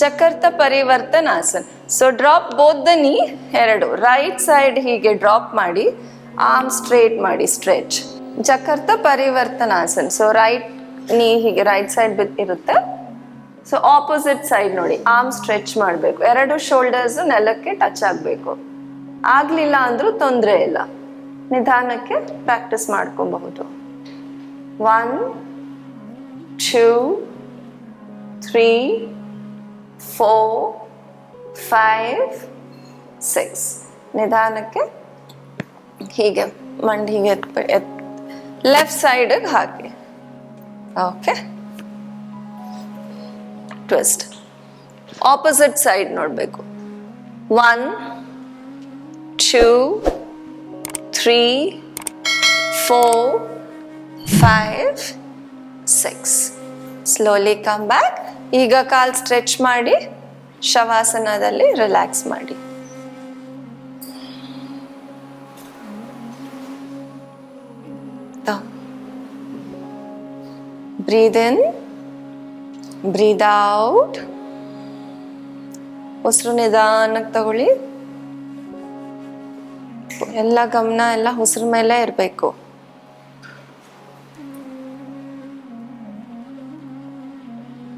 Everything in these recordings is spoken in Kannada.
ಚಕರ್ತ ಪರಿವರ್ತನಾಸನ್ so drop both the knee ಎರಡು. ರೈಟ್ ಸೈಡ್ ಹೀಗೆ ಡ್ರಾಪ್ ಮಾಡಿ ಆರ್ಮ್ ಸ್ಟ್ರೇಟ್ ಮಾಡಿ ಸ್ಟ್ರೆಚ್ ಚಕರ್ತ ಪರಿವರ್ತನಾಸನ್ ಸೊ ರೈಟ್ ನೀ ಹೀಗೆ ರೈಟ್ ಸೈಡ್ ಇರುತ್ತೆ. ಸೊ ಆಪೋಸಿಟ್ ಸೈಡ್ ನೋಡಿ ಆರ್ಮ್ ಸ್ಟ್ರೆಚ್ ಮಾಡಬೇಕು. ಎರಡು ಶೋಲ್ಡರ್ಸ್ ನೆಲಕ್ಕೆ ಟಚ್ ಆಗಬೇಕು. ಆಗಲಿಲ್ಲ ಅಂದರೂ ತೊಂದರೆ ಇಲ್ಲ. ನಿಧಾನಕ್ಕೆ ಪ್ರಾಕ್ಟೀಸ್ ಮಾಡ್ಕೊಬಹುದು. One two three four five six ನಿಧಾನಕ್ಕೆ ಹೀಗೆ ಮಂಡಿ ಹೀಗೆ ಎತ್ ಎತ್ ಲೆಫ್ಟ್ ಸೈಡಿಗೆ ಹಾಕಿ ಓಕೆ ಟ್ವಿಸ್ಟ್ ಆಪೋಸಿಟ್ ಸೈಡ್ ನೋಡಬೇಕು one two three four five six slowly come back ಈಗ ಕಾಲ್ ಸ್ಟ್ರೆಚ್ ಮಾಡಿ, ಶವಾಸನದಲ್ಲಿ ರಿಲ್ಯಾಕ್ಸ್ ಮಾಡಿ. ಬ್ರೀದ್ ಇನ್ ಬ್ರೀದ್ ಔಟ್ ಉಸಿರು ನಿಧಾನಕ್ಕೆ ತಗೊಳ್ಳಿ. ಎಲ್ಲ ಗಮನ ಎಲ್ಲ ಉಸಿರು ಮೇಲೆ ಇರಬೇಕು.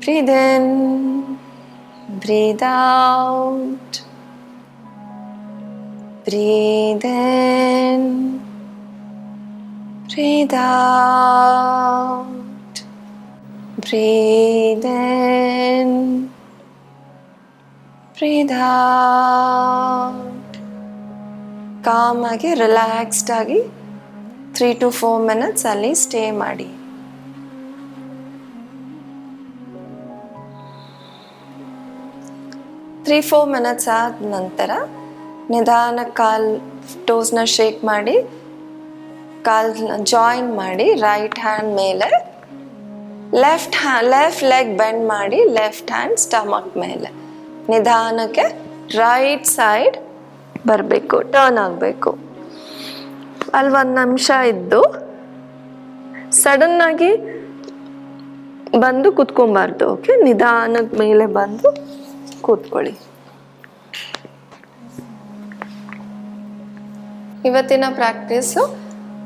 Breathe in, breathe out. Breathe in, breathe out. Breathe in, breathe out. Calm ಆಗಿ ರಿಲ್ಯಾಕ್ಸ್ಡ್ ಆಗಿ ತ್ರೀ ಟು ಫೋರ್ ಮಿನಿಟ್ಸ್ ಅಲ್ಲಿ ಸ್ಟೇ ಮಾಡಿ ತ್ರೀ ಫೋರ್ ಮಿನಿಟ್ಸ್ ಆದ ನಂತರ ನಿಧಾನ ಕಾಲ್ ಟೋಸ್ನ ಶೇಕ್ ಮಾಡಿ, ಕಾಲ್ ಜಾಯಿನ್ ಮಾಡಿ ರೈಟ್ ಹ್ಯಾಂಡ್ ಮೇಲೆ left hand left leg bend ಮಾಡಿ ಲೆಫ್ಟ್ ಹ್ಯಾಂಡ್ ಸ್ಟಮಕ್ ಮೇಲೆ. ನಿಧಾನಕ್ಕೆ ರೈಟ್ ಸೈಡ್ ಬರಬೇಕು ಟರ್ನ್ ಆಗಬೇಕು. ಅಲ್ಲಿ ಒಂದು ನಿಮಿಷ ಇದ್ದು ಸಡನ್ನಾಗಿ ಬಂದು ಕುತ್ಕೊಬಾರ್ದು ಓಕೆ ನಿಧಾನದ ಮೇಲೆ ಬಂದು ಕೂತ್ಕೊಳ್ಳಿ. ಇವತ್ತಿನ ಪ್ರಾಕ್ಟೀಸ್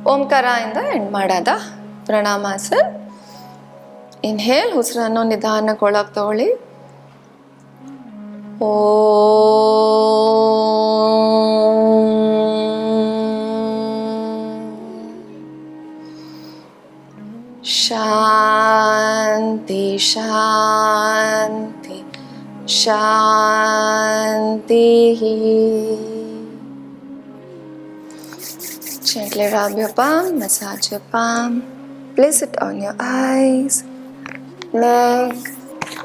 ಓಂಕಾರ ಇಂದ ಎಂಡ್ ಮಾಡೋದ? ಪ್ರಣಾಮಾಸನ್ ಇನ್ಹೇಲ್ ಉಸಿರನ್ನು ನಿಧಾನಕ್ಕೆ ಒಳಗೆ ತಗೊಳ್ಳಿ. ಓ. ಶಾಂತಿ ಶಾಂತಿ. ಶಾಂತಿ Gently rub your palm, massage your palm, place it on your eyes, neck,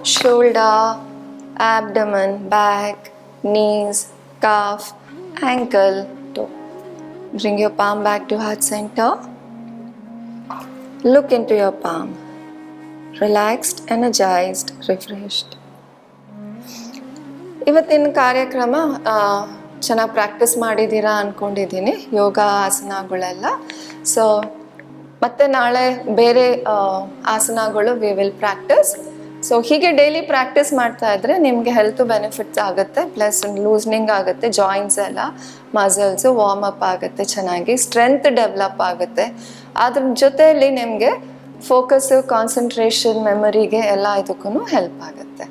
shoulder, abdomen, back, knees, calf, ankle, toe. Bring your palm back to heart center. Look into your palm. Relaxed, energized, refreshed. ಇವತ್ತಿನ ಕಾರ್ಯಕ್ರಮ ಚೆನ್ನಾಗಿ ಪ್ರಾಕ್ಟೀಸ್ ಮಾಡಿದ್ದೀರಾ ಅಂದ್ಕೊಂಡಿದ್ದೀನಿ ಯೋಗ ಆಸನಗಳೆಲ್ಲ. ಸೊ ಮತ್ತೆ ನಾಳೆ ಬೇರೆ ಆಸನಗಳು ವಿ ವಿಲ್ ಪ್ರಾಕ್ಟೀಸ್ ಸೊ ಹೀಗೆ ಡೈಲಿ ಪ್ರಾಕ್ಟೀಸ್ ಮಾಡ್ತಾ ಇದ್ರೆ ನಿಮಗೆ ಹೆಲ್ತ್ ಬೆನಿಫಿಟ್ಸ್ ಆಗುತ್ತೆ ಪ್ಲಸ್ ಲೂಸ್ನಿಂಗ್ ಆಗುತ್ತೆ ಜಾಯಿಂಟ್ಸ್ ಎಲ್ಲ ಮಸಲ್ಸು ವಾರ್ಮ್ ಅಪ್ ಆಗುತ್ತೆ ಚೆನ್ನಾಗಿ ಸ್ಟ್ರೆಂತ್ ಡೆವಲಪ್ ಆಗುತ್ತೆ. ಅದ್ರ ಜೊತೆಯಲ್ಲಿ ನಿಮಗೆ ಫೋಕಸ್ಸು ಕಾನ್ಸಂಟ್ರೇಷನ್ ಮೆಮೊರಿಗೆ ಎಲ್ಲ ಇದಕ್ಕೂ ಹೆಲ್ಪ್ ಆಗುತ್ತೆ.